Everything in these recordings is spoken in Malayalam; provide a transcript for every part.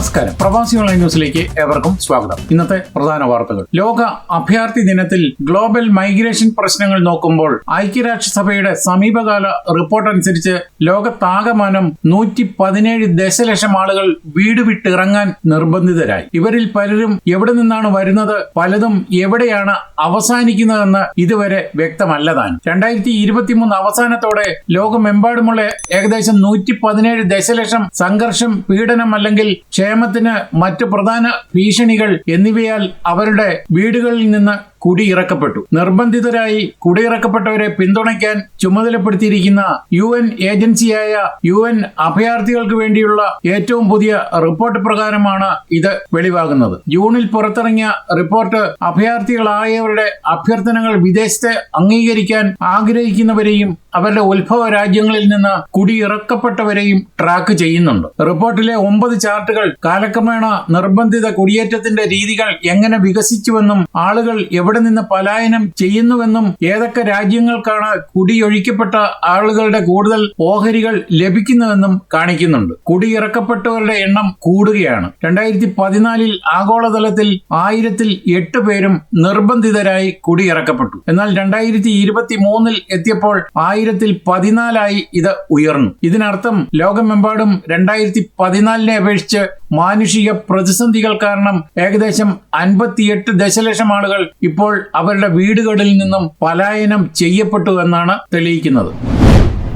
നമസ്കാരം. പ്രവാസി ഓൺലൈൻ ന്യൂസിലേക്ക് ഏവർക്കും സ്വാഗതം. ഇന്നത്തെ പ്രധാന വാർത്തകൾ. ലോക അഭയാർത്ഥി ദിനത്തിൽ ഗ്ലോബൽ മൈഗ്രേഷൻ പ്രശ്നങ്ങൾ നോക്കുമ്പോൾ ഐക്യരാഷ്ട്രസഭയുടെ സമീപകാല റിപ്പോർട്ട് അനുസരിച്ച് ലോകത്താകമാനം നൂറ്റി പതിനേഴ് ദശലക്ഷം ആളുകൾ വീട് വിട്ടിറങ്ങാൻ നിർബന്ധിതരായി. ഇവരിൽ പലരും എവിടെ നിന്നാണ് വരുന്നത് പലതും എവിടെയാണ് അവസാനിക്കുന്നതെന്ന് ഇതുവരെ വ്യക്തമല്ലതാൻ രണ്ടായിരത്തി ഇരുപത്തിമൂന്ന് അവസാനത്തോടെ ലോകമെമ്പാടുമുള്ള ഏകദേശം നൂറ്റി പതിനേഴ് ദശലക്ഷം സംഘർഷം പീഡനം അല്ലെങ്കിൽ ക്ഷേമത്തിന് മറ്റ് പ്രധാന ഭീഷണികൾ എന്നിവയാൽ അവരുടെ വീടുകളിൽ നിന്ന് കുടിയിറക്കപ്പെട്ടു. നിർബന്ധിതരായി കുടിയിറക്കപ്പെട്ടവരെ പിന്തുണയ്ക്കാൻ ചുമതലപ്പെടുത്തിയിരിക്കുന്ന യു എൻ ഏജൻസിയായ യു എൻ അഭയാർത്ഥികൾക്ക് വേണ്ടിയുള്ള ഏറ്റവും പുതിയ റിപ്പോർട്ട് പ്രകാരമാണ് ഇത് വെളിവാകുന്നത്. ജൂണിൽ പുറത്തിറങ്ങിയ റിപ്പോർട്ട് അഭയാർത്ഥികളായവരുടെ അഭ്യർത്ഥനകൾ വിദേശത്തെ അംഗീകരിക്കാൻ ആഗ്രഹിക്കുന്നവരെയും അവരുടെ ഉത്ഭവ രാജ്യങ്ങളിൽ നിന്ന് കുടിയിറക്കപ്പെട്ടവരെയും ട്രാക്ക് ചെയ്യുന്നുണ്ട്. റിപ്പോർട്ടിലെ ഒമ്പത് ചാർട്ടുകൾ കാലക്രമേണ നിർബന്ധിത കുടിയേറ്റത്തിന്റെ രീതികൾ എങ്ങനെ വികസിച്ചുവെന്നും ആളുകൾ എവിടെ നിന്ന് പലായനം ചെയ്യുന്നുവെന്നും ഏതൊക്കെ രാജ്യങ്ങൾക്കാണ് കുടിയൊഴിക്കപ്പെട്ട ആളുകളുടെ കൂടുതൽ ഓഹരികൾ ലഭിക്കുന്നതെന്നും കാണിക്കുന്നുണ്ട്. കുടിയിറക്കപ്പെട്ടവരുടെ എണ്ണം കൂടുകയാണ്. രണ്ടായിരത്തി പതിനാലിൽ ആഗോളതലത്തിൽ ആയിരത്തിൽ എട്ട് പേരും നിർബന്ധിതരായി കുടിയിറക്കപ്പെട്ടു. എന്നാൽ രണ്ടായിരത്തി ഇരുപത്തി മൂന്നിൽ എത്തിയപ്പോൾ ആയിരത്തിൽ പതിനാലായി ഇത് ഉയർന്നു. ഇതിനർത്ഥം ലോകമെമ്പാടും രണ്ടായിരത്തി പതിനാലിനെ അപേക്ഷിച്ച് മാനുഷിക പ്രതിസന്ധികൾ കാരണം ഏകദേശം അൻപത്തിയെട്ട് ദശലക്ഷം ആളുകൾ ഇപ്പോൾ അവരുടെ വീടുകളിൽ നിന്നും പലായനം ചെയ്യപ്പെട്ടു എന്നാണ് തെളിയിക്കുന്നത്.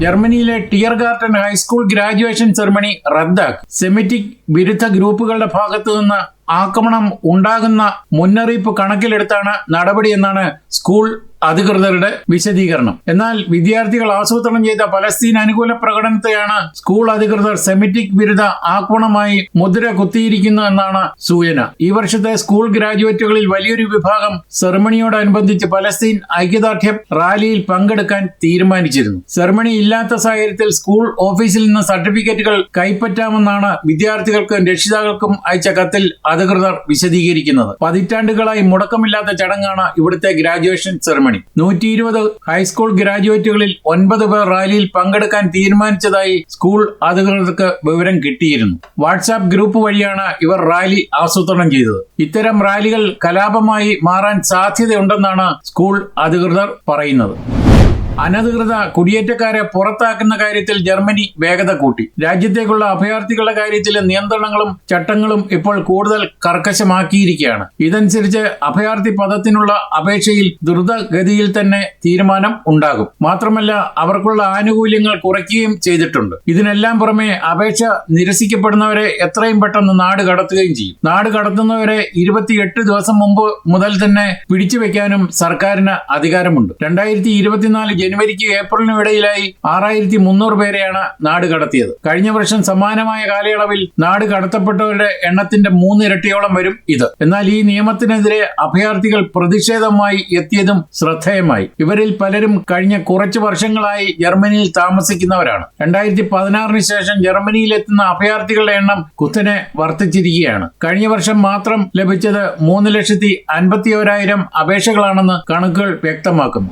ജർമ്മനിയിലെ Tiergarten high school graduation ceremony റദ്ദാക്കി. സെമിറ്റിക് വിരുദ്ധ ഗ്രൂപ്പുകളുടെ ഭാഗത്തു നിന്ന് ആക്രമണം ഉണ്ടാകുന്ന മുന്നറിയിപ്പ് കണക്കിലെടുത്താണ് നടപടി എന്നാണ് സ്കൂൾ അധികൃതരുടെ വിശദീകരണം. എന്നാൽ വിദ്യാർത്ഥികൾ ആസൂത്രണം ചെയ്ത പലസ്തീൻ അനുകൂല പ്രകടനത്തെയാണ് സ്കൂൾ അധികൃതർ സെമിറ്റിക് വിരുദ്ധ ആക്രമണമായി മുദ്ര കുത്തിയിരിക്കുന്നു എന്നാണ് സൂചന. ഈ വർഷത്തെ സ്കൂൾ ഗ്രാജുവേറ്റുകളിൽ വലിയൊരു വിഭാഗം സെറമണിയോടനുബന്ധിച്ച് പലസ്തീൻ ഐക്യദാർഢ്യം റാലിയിൽ പങ്കെടുക്കാൻ തീരുമാനിച്ചിരുന്നു. സെറമണി ഇല്ലാത്ത സാഹചര്യത്തിൽ സ്കൂൾ ഓഫീസിൽ നിന്ന് സർട്ടിഫിക്കറ്റുകൾ കൈപ്പറ്റാമെന്നാണ് വിദ്യാർത്ഥികൾക്കും രക്ഷിതാക്കൾക്കും അയച്ച കത്തിൽ അധികൃതർ വിശദീകരിക്കുന്നത്. പതിറ്റാണ്ടുകളായി മുടക്കമില്ലാത്ത ചടങ്ങാണ് ഇവിടുത്തെ ഗ്രാജുവേഷൻ സെറമണി. നൂറ്റി ഇരുപത് ഹൈസ്കൂൾ ഗ്രാജുവേറ്റുകളിൽ ഒൻപത് പേർ റാലിയിൽ പങ്കെടുക്കാൻ തീരുമാനിച്ചതായി സ്കൂൾ അധികൃതർക്ക് വിവരം കിട്ടിയിരുന്നു. വാട്സാപ്പ് ഗ്രൂപ്പ് വഴിയാണ് ഇവർ റാലി ആസൂത്രണം ചെയ്തത്. ഇത്തരം റാലികൾ കലാപമായി മാറാൻ സാധ്യതയുണ്ടെന്നാണ് സ്കൂൾ അധികൃതർ പറയുന്നത്. അനധികൃത കുടിയേറ്റക്കാരെ പുറത്താക്കുന്ന കാര്യത്തിൽ ജർമ്മനി വേഗത കൂട്ടി. രാജ്യത്തേക്കുള്ള അഭയാർത്ഥികളുടെ കാര്യത്തിലെ നിയന്ത്രണങ്ങളും ചട്ടങ്ങളും ഇപ്പോൾ കൂടുതൽ കർക്കശമാക്കിയിരിക്കുകയാണ്. ഇതനുസരിച്ച് അഭയാർത്ഥി പദത്തിനുള്ള അപേക്ഷയിൽ ദ്രുതഗതിയിൽ തന്നെ തീരുമാനം ഉണ്ടാകും. മാത്രമല്ല അവർക്കുള്ള ആനുകൂല്യങ്ങൾ കുറയ്ക്കുകയും ചെയ്തിട്ടുണ്ട്. ഇതിനെല്ലാം പുറമെ അപേക്ഷ നിരസിക്കപ്പെടുന്നവരെ എത്രയും പെട്ടെന്ന് നാട് കടത്തുകയും ചെയ്യും. നാട് കടത്തുന്നവരെ ഇരുപത്തിയെട്ട് ദിവസം മുമ്പ് മുതൽ തന്നെ പിടിച്ചുവെക്കാനും സർക്കാരിന് അധികാരമുണ്ട്. രണ്ടായിരത്തി ഇരുപത്തിനാല് ജനുവരിക്ക് ഏപ്രിലിനും ഇടയിലായി ആറായിരത്തി മുന്നൂറ് പേരെയാണ് നാട് കടത്തിയത്. കഴിഞ്ഞ വർഷം സമാനമായ കാലയളവിൽ നാട് കടത്തപ്പെട്ടവരുടെ എണ്ണത്തിന്റെ മൂന്നിരട്ടിയോളം വരും ഇത്. എന്നാൽ ഈ നിയമത്തിനെതിരെ അഭയാർത്ഥികൾ പ്രതിഷേധമായി എത്തിയതും ശ്രദ്ധേയമായി. ഇവരിൽ പലരും കഴിഞ്ഞ കുറച്ചു വർഷങ്ങളായി ജർമ്മനിയിൽ താമസിക്കുന്നവരാണ്. രണ്ടായിരത്തി പതിനാറിന് ശേഷം ജർമ്മനിയിൽ എത്തുന്ന അഭയാർത്ഥികളുടെ എണ്ണം കുത്തനെ വർദ്ധിച്ചിരിക്കുകയാണ്. കഴിഞ്ഞ വർഷം മാത്രം ലഭിച്ചത് മൂന്ന് ലക്ഷത്തി അൻപത്തി അപേക്ഷകളാണെന്ന് കണക്കുകൾ വ്യക്തമാക്കുന്നു.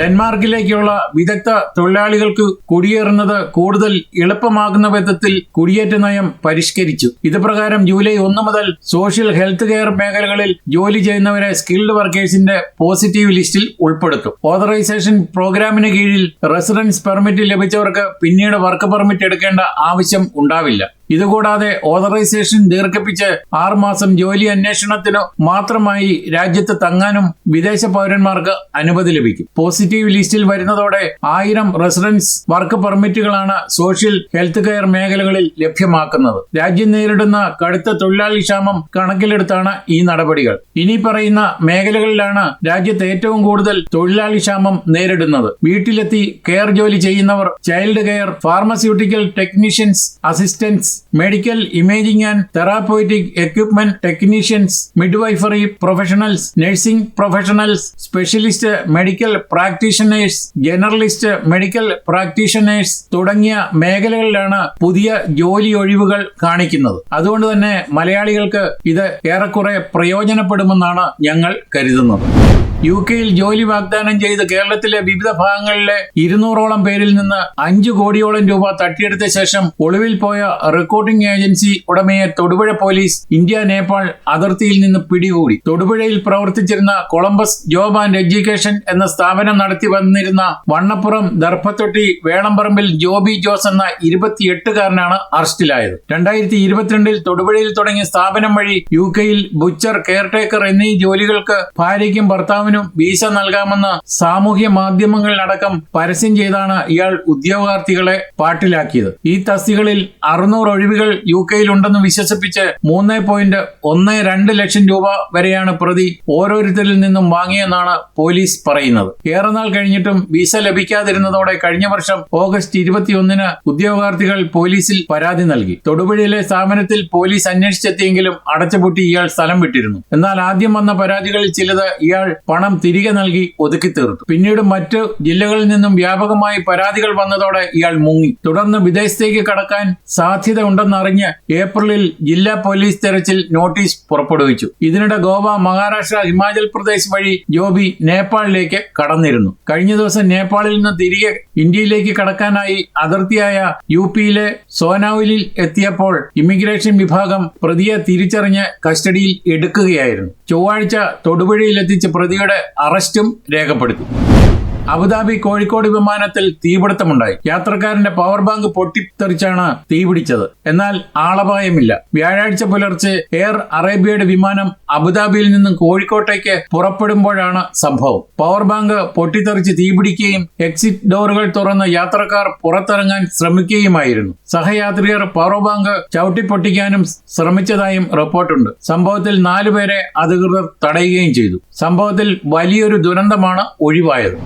ഡെൻമാർക്കിലേക്കുള്ള വിദഗ്ധ തൊഴിലാളികൾക്ക് കുടിയേറുന്നത് കൂടുതൽ എളുപ്പമാകുന്ന വിധത്തിൽ കുടിയേറ്റ നയം പരിഷ്കരിച്ചു. ഇത് പ്രകാരം ജൂലൈ ഒന്ന് മുതൽ സോഷ്യൽ ഹെൽത്ത് കെയർ മേഖലകളിൽ ജോലി ചെയ്യുന്നവരെ സ്കിൽഡ് വർക്കേഴ്സിന്റെ പോസിറ്റീവ് ലിസ്റ്റിൽ ഉൾപ്പെടുത്തും. ഓതറൈസേഷൻ പ്രോഗ്രാമിന് കീഴിൽ റെസിഡൻസ് പെർമിറ്റ് ലഭിച്ചവർക്ക് പിന്നീട് വർക്ക് പെർമിറ്റ് എടുക്കേണ്ട ആവശ്യം ഉണ്ടാവില്ല. ഇതുകൂടാതെ ഓതറൈസേഷൻ ദീർഘിപ്പിച്ച് ആറുമാസം ജോലി അന്വേഷണത്തിനു മാത്രമായി രാജ്യത്ത് തങ്ങാനും വിദേശ പൗരന്മാർക്ക് അനുമതി ലഭിക്കും. പോസിറ്റീവ് ലിസ്റ്റിൽ വരുന്നതോടെ ആയിരം റെസിഡൻസ് വർക്ക് പെർമിറ്റുകളാണ് സോഷ്യൽ ഹെൽത്ത് കെയർ മേഖലകളിൽ ലഭ്യമാക്കുന്നത്. രാജ്യം നേരിടുന്ന കടുത്ത തൊഴിലാളി ക്ഷാമം കണക്കിലെടുത്താണ് ഈ നടപടികൾ. ഇനി പറയുന്ന മേഖലകളിലാണ് രാജ്യത്ത് ഏറ്റവും കൂടുതൽ തൊഴിലാളി ക്ഷാമം നേരിടുന്നത്. വീട്ടിലെത്തി കെയർ ജോലി ചെയ്യുന്നവർ child care pharmaceutical technicians assistants medical imaging and therapeutic equipment technicians midwifery professionals nursing professionals specialist medical practitioners generalist medical practitioners തുടങ്ങിയ മേഖലകളിലാണ് പുതിയ ജോലി ഒഴിവുകൾ കാണിക്കുന്നത്. അതുകൊണ്ട് തന്നെ മലയാളികൾക്ക് ഇത് ഏറെക്കുറെ പ്രയോജനപ്പെടുമെന്നാണ് ഞങ്ങൾ കരുതുന്നത്. യു കെയിൽ ജോലി വാഗ്ദാനം ചെയ്ത് കേരളത്തിലെ വിവിധ ഭാഗങ്ങളിലെ ഇരുന്നൂറോളം പേരിൽ നിന്ന് അഞ്ചു കോടിയോളം രൂപ തട്ടിയെടുത്ത ശേഷം ഒളിവിൽ പോയ റെക്കോർഡിംഗ് ഏജൻസി ഉടമയെ തൊടുപുഴ പോലീസ് ഇന്ത്യ നേപ്പാൾ അതിർത്തിയിൽ നിന്ന് പിടികൂടി. തൊടുപുഴയിൽ പ്രവർത്തിച്ചിരുന്ന കൊളംബസ് ജോബ് ആൻഡ് എഡ്യൂക്കേഷൻ എന്ന സ്ഥാപനം നടത്തി വന്നിരുന്ന വണ്ണപ്പുറം ദർഭത്തൊട്ടി വേളമ്പറമ്പിൽ ജോബി ജോസ് എന്ന ഇരുപത്തിയെട്ടുകാരനാണ് അറസ്റ്റിലായത്. രണ്ടായിരത്തി ഇരുപത്തിരണ്ടിൽ തൊടുപുഴയിൽ തുടങ്ങിയ സ്ഥാപനം വഴി യു കെയിൽ ബുച്ചർ കെയർടേക്കർ എന്നീ ജോലികൾക്ക് ഭാര്യയ്ക്കും ഭർത്താവിനും വീസ നൽകാമെന്ന് സാമൂഹ്യ മാധ്യമങ്ങളിലടക്കം പരസ്യം ചെയ്താണ് ഇയാൾ ഉദ്യോഗാർത്ഥികളെ പാട്ടിലാക്കിയത്. ഈ തസ്തികളിൽ അറുന്നൂറ് ഒഴിവുകൾ യു കെയിൽ ഉണ്ടെന്ന് വിശ്വസിപ്പിച്ച് മൂന്ന് പോയിന്റ് ഒന്ന് രണ്ട് ലക്ഷം രൂപ വരെയാണ് പ്രതി ഓരോരുത്തരിൽ നിന്നും വാങ്ങിയെന്നാണ് പോലീസ് പറയുന്നത്. ഏറെ നാൾ കഴിഞ്ഞിട്ടും വിസ ലഭിക്കാതിരുന്നതോടെ കഴിഞ്ഞ വർഷം ഓഗസ്റ്റ് ഇരുപത്തിയൊന്നിന് ഉദ്യോഗാർത്ഥികൾ പോലീസിൽ പരാതി നൽകി. തൊടുപുഴയിലെ സ്ഥാപനത്തിൽ പോലീസ് അന്വേഷിച്ചെത്തിയെങ്കിലും അടച്ചുപൂട്ടി ഇയാൾ സ്ഥലം വിട്ടിരുന്നു. എന്നാൽ ആദ്യം വന്ന പരാതികളിൽ ചിലത് ഇയാൾ പണം തിരികെ നൽകി ഒതുക്കി തീർത്തു. പിന്നീട് മറ്റു ജില്ലകളിൽ നിന്നും വ്യാപകമായി പരാതികൾ വന്നതോടെ ഇയാൾ മുങ്ങി. തുടർന്ന് വിദേശത്തേക്ക് കടക്കാൻ സാധ്യത ഉണ്ടെന്നറിഞ്ഞ് ഏപ്രിലിൽ ജില്ലാ പോലീസ് തെരച്ചിൽ നോട്ടീസ് പുറപ്പെടുവിച്ചു. ഇതിനിടെ ഗോവ മഹാരാഷ്ട്ര ഹിമാചൽ പ്രദേശ് വഴി ജോബി നേപ്പാളിലേക്ക് കടന്നിരുന്നു. കഴിഞ്ഞ ദിവസം നേപ്പാളിൽ നിന്ന് തിരികെ ഇന്ത്യയിലേക്ക് കടക്കാനായി അതിർത്തിയായ യു പിയിലെ സോനാവലിൽ എത്തിയപ്പോൾ ഇമിഗ്രേഷൻ വിഭാഗം പ്രതിയെ തിരിച്ചറിഞ്ഞ് കസ്റ്റഡിയിൽ എടുക്കുകയായിരുന്നു. ചൊവ്വാഴ്ച തൊടുപുഴയിലെത്തിച്ച് പ്രതിയുടെ അറസ്റ്റും രേഖപ്പെടുത്തി. അബുദാബി കോഴിക്കോട് വിമാനത്തിൽ തീപിടുത്തമുണ്ടായി. യാത്രക്കാരന്റെ പവർ ബാങ്ക് പൊട്ടിത്തെറിച്ചാണ് തീപിടിച്ചത്. എന്നാൽ ആളപായമില്ല. വ്യാഴാഴ്ച പുലർച്ചെ എയർ അറേബ്യയുടെ വിമാനം അബുദാബിയിൽ നിന്നും കോഴിക്കോട്ടേക്ക് പുറപ്പെടുമ്പോഴാണ് സംഭവം. പവർ ബാങ്ക് പൊട്ടിത്തെറിച്ച് തീപിടിക്കുകയും എക്സിറ്റ് ഡോറുകൾ തുറന്ന് യാത്രക്കാർ പുറത്തിറങ്ങാൻ ശ്രമിക്കുകയുമായിരുന്നു. സഹയാത്രികർ പവർ ബാങ്ക് ചവിട്ടിപ്പൊട്ടിക്കാനും ശ്രമിച്ചതായും റിപ്പോർട്ടുണ്ട്. സംഭവത്തിൽ നാലുപേരെ അധികൃതർ തടയുകയും ചെയ്തു. സംഭവത്തിൽ വലിയൊരു ദുരന്തമാണ് ഒഴിവായത്.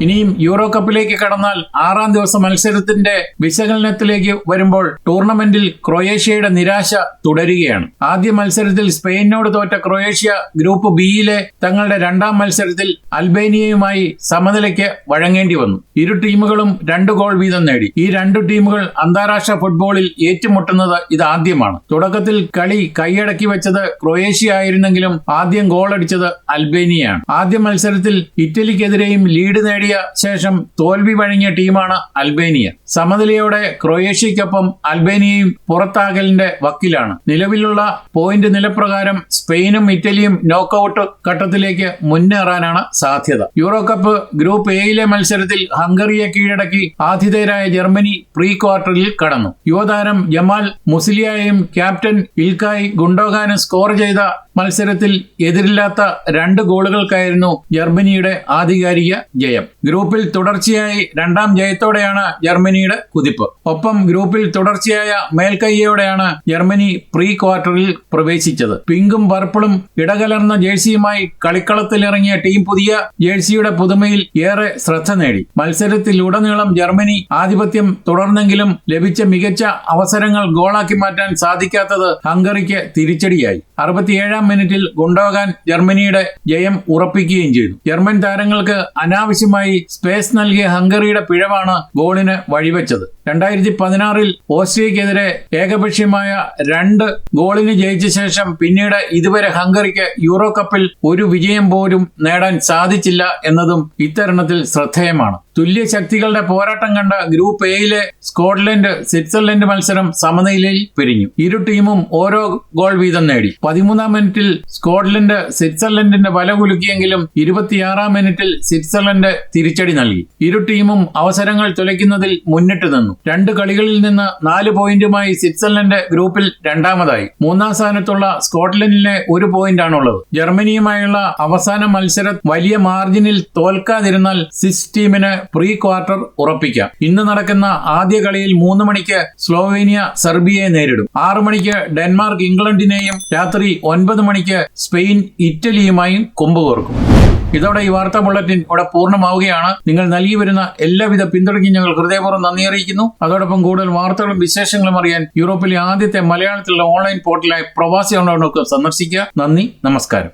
ഇനിയും യൂറോ കപ്പിലേക്ക് കടന്നാൽ ആറാം ദിവസം മത്സരത്തിന്റെ വിശകലനത്തിലേക്ക് വരുമ്പോൾ ടൂർണമെന്റിൽ ക്രൊയേഷ്യയുടെ നിരാശ തുടരുകയാണ്. ആദ്യ മത്സരത്തിൽ സ്പെയിനോട് തോറ്റ ക്രൊയേഷ്യ ഗ്രൂപ്പ് ബിയിലെ തങ്ങളുടെ രണ്ടാം മത്സരത്തിൽ അൽബേനിയയുമായി സമനിലയ്ക്ക് വഴങ്ങേണ്ടി വന്നു. ഇരു ടീമുകളും രണ്ട് ഗോൾ വീതം നേടി. ഈ രണ്ടു ടീമുകൾ അന്താരാഷ്ട്ര ഫുട്ബോളിൽ ഏറ്റുമുട്ടുന്നത് ഇതാദ്യമാണ് തുടക്കത്തിൽ കളി കൈയടക്കി വെച്ചത് ക്രൊയേഷ്യ ആയിരുന്നെങ്കിലും ആദ്യം ഗോൾ അടിച്ചത് അൽബേനിയയാണ് ആദ്യ മത്സരത്തിൽ ഇറ്റലിക്കെതിരെയും ലീഡ് നേടിയ ശേഷം തോൽവി വഴങ്ങിയ ടീമാണ് അൽബേനിയ. സമനിലയോടെ ക്രൊയേഷ്യയ്ക്കൊപ്പം അൽബേനിയയും പുറത്താകലിന്റെ വക്കിലാണ്. നിലവിലുള്ള പോയിന്റ് നിലപ്രകാരം സ്പെയിനും ഇറ്റലിയും നോക്കൌട്ട് ഘട്ടത്തിലേക്ക് മുന്നേറാനാണ് സാധ്യത. യൂറോ കപ്പ് ഗ്രൂപ്പ് എയിലെ മത്സരത്തിൽ ഹംഗറിയെ കീഴടക്കി ആതിഥേയരായ ജർമ്മനി പ്രീ ക്വാർട്ടറിൽ കടന്നു. യുവതാരം ജമാൽ മുസ്ലിയായും ക്യാപ്റ്റൻ ഇൽക്കായ് ഗുണ്ടോഗാനും സ്കോർ ചെയ്ത മത്സരത്തിൽ എതിരില്ലാത്ത രണ്ട് ഗോളുകൾക്കായിരുന്നു ജർമ്മനിയുടെ ആധികാരിക ജയം. ഗ്രൂപ്പിൽ തുടർച്ചയായി രണ്ടാം ജയത്തോടെയാണ് ജർമ്മനിയുടെ കുതിപ്പ്. ഒപ്പം ഗ്രൂപ്പിൽ തുടർച്ചയായ മേൽക്കൈയോടെയാണ് ജർമ്മനി പ്രീ ക്വാർട്ടറിൽ പ്രവേശിച്ചത്. പിങ്കും പർപ്പിളും ഇടകലർന്ന ജേഴ്സിയുമായി കളിക്കളത്തിലിറങ്ങിയ ടീം പുതിയ ജേഴ്സിയുടെ പുതുമയിൽ ഏറെ ശ്രദ്ധ നേടി. മത്സരത്തിലുടനീളം ജർമ്മനി ആധിപത്യം തുടർന്നെങ്കിലും ലഭിച്ച മികച്ച അവസരങ്ങൾ ഗോളാക്കി മാറ്റാൻ സാധിക്കാത്തത് ഹംഗറിക്ക് തിരിച്ചടിയായി. അറുപത്തിയേഴാം മിനിറ്റിൽ ഗുണ്ടോകാൻ ജർമ്മനിയുടെ ജയം ഉറപ്പിക്കുകയും ചെയ്തു. ജർമ്മൻ താരങ്ങൾക്ക് അനാവശ്യമായി സ്പേസ് നൽകിയ ഹംഗറിയുടെ പിഴവാണ് ഗോളിന് വഴിവെച്ചത്. രണ്ടായിരത്തി പതിനാറിൽ ഓസ്ട്രിയക്കെതിരെ ഏകപക്ഷീയമായ രണ്ട് ഗോളിന് ജയിച്ച ശേഷം പിന്നീട് ഇതുവരെ ഹംഗറിക്ക് യൂറോ കപ്പിൽ ഒരു വിജയം പോലും നേടാൻ സാധിച്ചില്ല എന്നതും ഇത്തരണത്തിൽ ശ്രദ്ധേയമാണ്. തുല്യ ശക്തികളുടെ പോരാട്ടം കണ്ട ഗ്രൂപ്പ് എയിലെ സ്കോട്ട്ലൻഡ് സ്വിറ്റ്സർലൻഡ് മത്സരം സമനിലയിൽ പിരിഞ്ഞു. ഇരു ടീമും ഓരോ ഗോൾ വീതം നേടി. പതിമൂന്നാം മിനിറ്റിൽ സ്കോട്ട്ലൻഡ് സ്വിറ്റ്സർലൻഡിന്റെ വല കുലുക്കിയെങ്കിലും ഇരുപത്തിയാറാം മിനിറ്റിൽ സ്വിറ്റ്സർലൻഡ് തിരിച്ചടി നൽകി. ഇരു ടീമും അവസരങ്ങൾ തുലയ്ക്കുന്നതിൽ മുന്നിട്ട് നിന്നു. രണ്ട് കളികളിൽ നിന്ന് നാല് പോയിന്റുമായി സ്വിറ്റ്സർലൻഡ് ഗ്രൂപ്പിൽ രണ്ടാമതായി. മൂന്നാം സ്ഥാനത്തുള്ള സ്കോട്ട്ലൻഡിലെ ഒരു പോയിന്റാണുള്ളത്. ജർമ്മനിയുമായുള്ള അവസാന മത്സരം വലിയ മാർജിനിൽ തോൽക്കാതിരുന്നാൽ സിസ് ടീമിന് പ്രീ ക്വാർട്ടർ ഉറപ്പിക്കാം. ഇന്ന് നടക്കുന്ന ആദ്യ കളിയിൽ മൂന്ന് മണിക്ക് സ്ലോവേനിയ സെർബിയയെ നേരിടും. ആറു മണിക്ക് ഡെൻമാർക്ക് ഇംഗ്ലണ്ടിനെയും രാത്രി ഒൻപത് മണിക്ക് സ്പെയിൻ ഇറ്റലിയുമായും കൊമ്പുകോർക്കും ഇതോടെ ഈ വാർത്താ ബുള്ളറ്റിൻ ഇവിടെ പൂർണമാവുകയാണ്. നിങ്ങൾ നൽകി വരുന്ന എല്ലാവിധ പിന്തുണയ്ക്കും ഞങ്ങൾ ഹൃദയപൂർവം നന്ദി അറിയിക്കുന്നു. അതോടൊപ്പം കൂടുതൽ വാർത്തകളും വിശേഷങ്ങളും അറിയാൻ യൂറോപ്പിലെ ആദ്യത്തെ മലയാളത്തിലുള്ള ഓൺലൈൻ പോർട്ടലായ പ്രവാസി ഓൺലൈനൊക്കെ സന്ദർശിക്കുക. നന്ദി നമസ്കാരം.